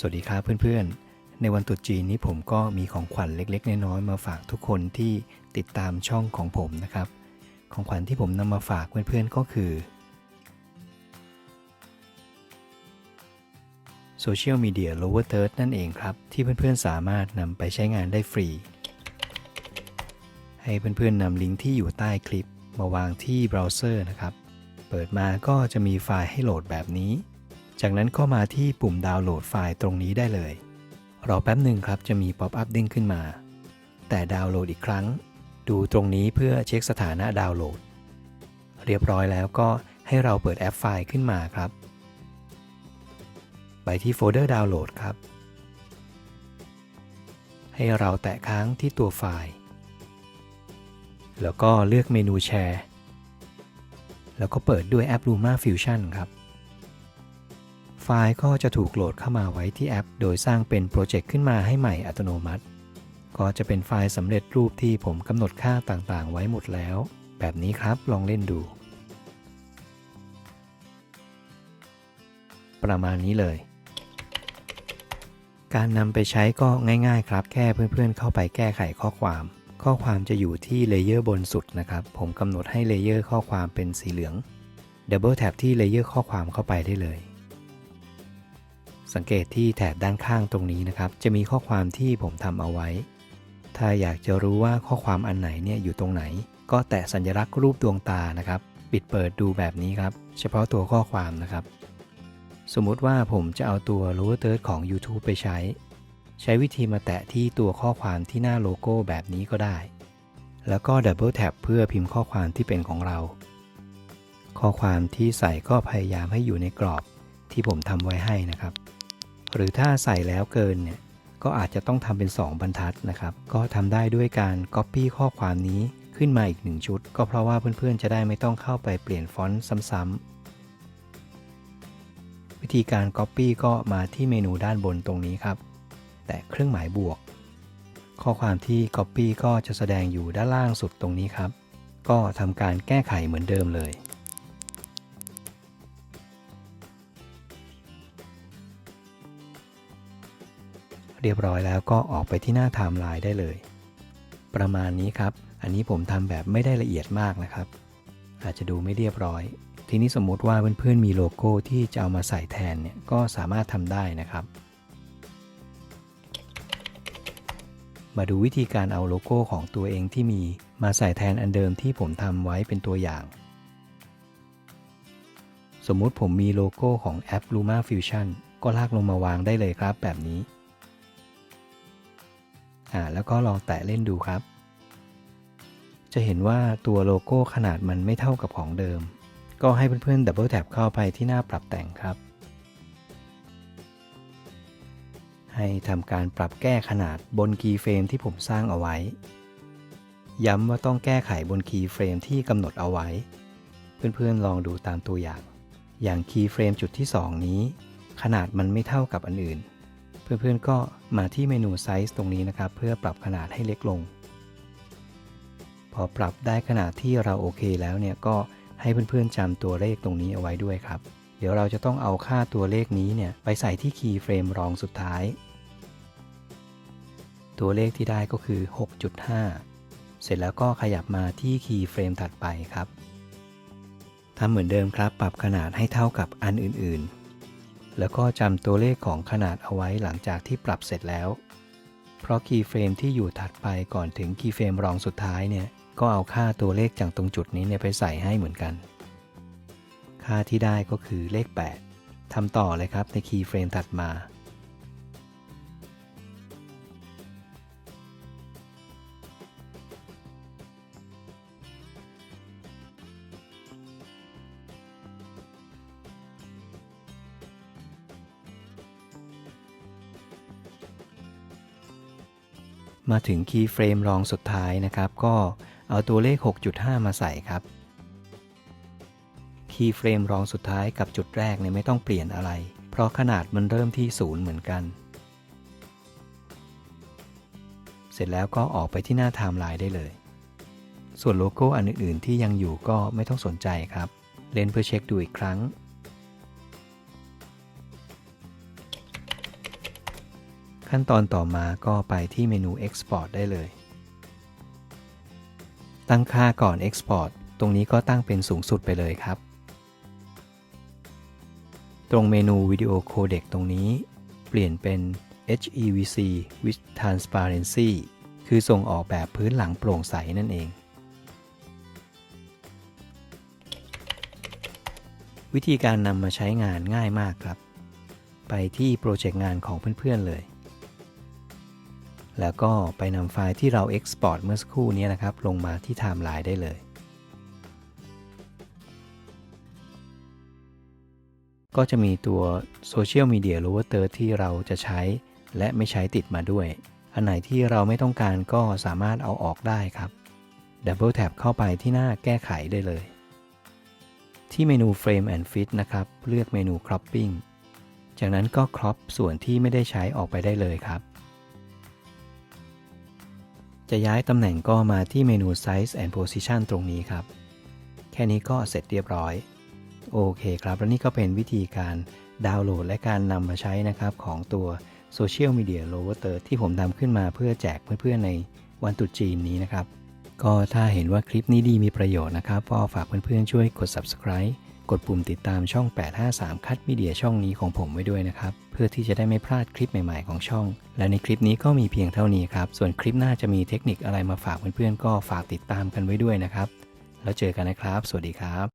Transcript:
สวัสดีครับเพื่อนๆ ในวันตรุษจีนนี้ผมก็มีของขวัญเล็กๆ น้อยๆ มาฝากทุกคนที่ติดตามช่องของผมนะครับ ของขวัญที่ผมนำมาฝากเพื่อนๆ ก็คือ Social Media Lower Third นั่นเองครับ ที่เพื่อนๆ สามารถนำไปใช้งานได้ฟรี ให้เพื่อนๆนำลิงก์ที่อยู่ใต้คลิปมาวางที่เบราว์เซอร์นะครับ เปิดมาก็จะมีไฟล์ให้โหลดแบบนี้ จากนั้นก็มาที่ปุ่มดาวน์โหลดไฟล์ตรงนี้ได้เลย รอแป๊บหนึ่งครับจะมีป๊อปอัพเด้งขึ้นมา แต่ดาวน์โหลดอีกครั้ง ดูตรงนี้เพื่อเช็คสถานะดาวน์โหลด เรียบร้อยแล้วก็ให้เราเปิดแอปไฟล์ขึ้นมาครับ ไปที่โฟลเดอร์ดาวน์โหลดครับ ให้เราแตะค้างที่ตัวไฟล์ แล้วก็เลือกเมนูแชร์ แล้วก็เปิดด้วยแอป Luma Fusion ครับ ไฟล์ก็จะถูกโหลดเข้ามาไว้ที่แอป โดยสร้างเป็นโปรเจกต์ขึ้นมาให้ใหม่อัตโนมัติ ก็จะเป็นไฟล์สำเร็จรูปที่ผมกำหนดค่าต่างๆ ไว้หมดแล้ว แบบนี้ครับลองเล่นดู ประมาณนี้เลย การนำไปใช้ก็ง่ายๆครับ แค่เพื่อนๆเข้าไปแก้ไขข้อความ ข้อความจะอยู่ที่เลเยอร์บนสุดนะครับ ผมกำหนดให้เลเยอร์ข้อความเป็นสีเหลืองดับเบิลแท็บที่เลเยอร์ข้อความเข้าไปได้เลย สังเกตที่แถบด้านข้างตรงนี้นะครับ จะมีข้อความที่ผมทำเอาไว้ ถ้าอยากจะรู้ว่าข้อความอันไหนเนี่ยอยู่ตรงไหน ก็แตะสัญลักษณ์รูปดวงตานะครับ ปิดเปิดดูแบบนี้ครับ เฉพาะตัวข้อความนะครับ สมมุติว่าผมจะเอาตัว lower third ของ YouTube ไปใช้ ใช้วิธีมาแตะที่ตัวข้อความที่หน้าโลโก้แบบนี้ก็ได้ แล้วก็ Double Tap เพื่อพิมพ์ข้อความที่เป็นของเรา ข้อความที่ใส่ก็พยายามให้อยู่ในกรอบที่ผมทำไว้ให้นะครับ หรือถ้าใส่แล้วเกินเนี่ยก็อาจจะต้องทำเป็น 2 บรรทัดนะครับ ก็ทำได้ด้วยการ Copy ข้อความนี้ขึ้นมาอีก 1 ชุด ก็เพราะว่าเพื่อนๆ จะได้ไม่ต้องเข้าไปเปลี่ยนฟอนต์ซ้ำๆ วิธีการ Copy ก็มาที่เมนูด้านบนตรงนี้ครับ แต่เครื่องหมายบวก ข้อความที่ Copy ก็จะแสดงอยู่ด้านล่างสุดตรงนี้ครับ ก็ทำการแก้ไขเหมือนเดิมเลย เรียบร้อยแล้วก็ออกไปที่หน้าไทม์ไลน์ได้เลย ประมาณนี้ครับ อันนี้ผมทำแบบไม่ได้ละเอียดมากนะครับ อาจจะดูไม่เรียบร้อย ทีนี้สมมุติว่าเพื่อนๆมีโลโก้ที่จะเอามาใส่แทนเนี่ยก็สามารถทำได้นะครับ มาดูวิธีการเอาโลโก้ของตัวเองที่มีมาใส่แทนอันเดิมที่ผมทำไว้เป็นตัวอย่าง สมมุติผมมีโลโก้ของแอป Luma Fusion ก็ลากลงมาวางได้เลยครับแบบนี้ อ่าแล้วก็ลองแตะเล่นดูครับ จะเห็นว่าตัวโลโก้ขนาดมันไม่เท่ากับของเดิม ก็ให้เพื่อนๆดับเบิลแท็บเข้าไปที่หน้าปรับแต่งครับ ให้ทำการปรับแก้ขนาดบนคีย์เฟรมที่ผมสร้างเอาไว้ ย้ำว่าต้องแก้ไขบนคีย์เฟรมที่กำหนดเอาไว้ เพื่อนๆลองดูตามตัวอย่าง อย่างคีย์เฟรมจุดที่ 2 นี้ ขนาดมันไม่เท่ากับอันอื่น เพื่อนๆก็มาที่เมนูไซส์ตรงนี้นะครับ เพื่อปรับขนาดให้เล็กลง พอปรับได้ขนาดที่เราโอเคแล้วเนี่ยก็ให้เพื่อนๆจำตัวเลขตรงนี้เอาไว้ด้วยครับ เดี๋ยวเราจะต้องเอาค่าตัวเลขนี้เนี่ยไปใส่ที่คีย์เฟรมรองสุดท้าย ตัวเลขที่ได้ก็คือ 6.5 เสร็จแล้วก็ขยับมาที่คีย์เฟรมถัดไปครับทำเหมือนเดิมครับ ปรับขนาดให้เท่ากับอันอื่นๆ แล้วก็จำตัวเลขของขนาดเอาไว้หลังจากที่ปรับเสร็จแล้ว เพราะคีย์เฟรมที่อยู่ถัดไปก่อนถึงคีย์เฟรมรองสุดท้ายเนี่ย ก็เอาค่าตัวเลขจากตรงจุดนี้เนี่ยไปใส่ให้เหมือนกัน ค่าที่ได้ก็คือเลข 8ทำต่อเลยครับในคีย์เฟรมถัดมา มาถึงคีย์เฟรมรองสุดท้ายนะครับ ก็เอาตัวเลข 6.5 มาใส่ครับ คีย์เฟรมรองสุดท้ายกับจุดแรกเนี่ยไม่ต้องเปลี่ยนอะไร เพราะขนาดมันเริ่มที่ 0 เหมือนกัน เสร็จแล้วก็ออกไปที่หน้าไทม์ไลน์ได้เลย ส่วนโลโก้อันอื่นๆที่ยังอยู่ก็ไม่ต้องสนใจครับ เล่นเพื่อเช็คดูอีกครั้ง ขั้นตอนต่อมาก็ไปที่เมนู Export ได้เลย ตั้งค่าก่อน Export ตรงนี้ก็ตั้งเป็นสูงสุดไปเลยครับ ตรงเมนูวิดีโอโคเดกตรงนี้ เปลี่ยนเป็น HEVC with transparency คือส่งออกแบบพื้นหลังโปร่งใสนั่นเอง วิธีการนำมาใช้งานง่ายมากครับ ไปที่โปรเจกต์งานของเพื่อนๆเลย แล้วก็ไปนำไฟล์ที่เรา Export เมื่อสักครู่นี้นะครับ ลงมาที่ไทม์ไลน์ได้เลย ก็จะมีตัว Social Media Lower Third ที่เราจะใช้ และไม่ใช้ติดมาด้วย อันไหนที่เราไม่ต้องการก็สามารถเอาออกได้ครับ Double Tap เข้าไปที่หน้าแก้ไขได้เลย ที่เมนู Frame and Fit นะครับ เลือกเมนู Cropping จากนั้นก็ crop ส่วนที่ไม่ได้ใช้ออกไปได้เลยครับ จะย้ายตำแหน่งก็มาที่เมนู Size and Position ตรงนี้ครับ แค่นี้ก็เสร็จเรียบร้อย โอเคครับ และนี่ก็เป็นวิธีการดาวน์โหลดและการนำมาใช้นะครับ ของตัว Social Media Lower Third ที่ผมทำขึ้นมาเพื่อแจกเพื่อนๆในวันตรุษจีนนี้นะครับ ก็ถ้าเห็นว่าคลิปนี้ดีมีประโยชน์นะครับ ก็ฝากเพื่อนๆช่วยกด subscribe กดปุ่มติดตามช่อง 853 คัดมีเดียช่องนี้ของผมไว้ด้วยนะครับ เพื่อที่จะได้ไม่พลาดคลิปใหม่ๆของช่อง และในคลิปนี้ก็มีเพียงเท่านี้ครับ ส่วนคลิปหน้าจะมีเทคนิคอะไรมาฝากเพื่อนๆก็ฝากติดตามกันไว้ด้วยนะครับ แล้วเจอกันนะครับ สวัสดีครับ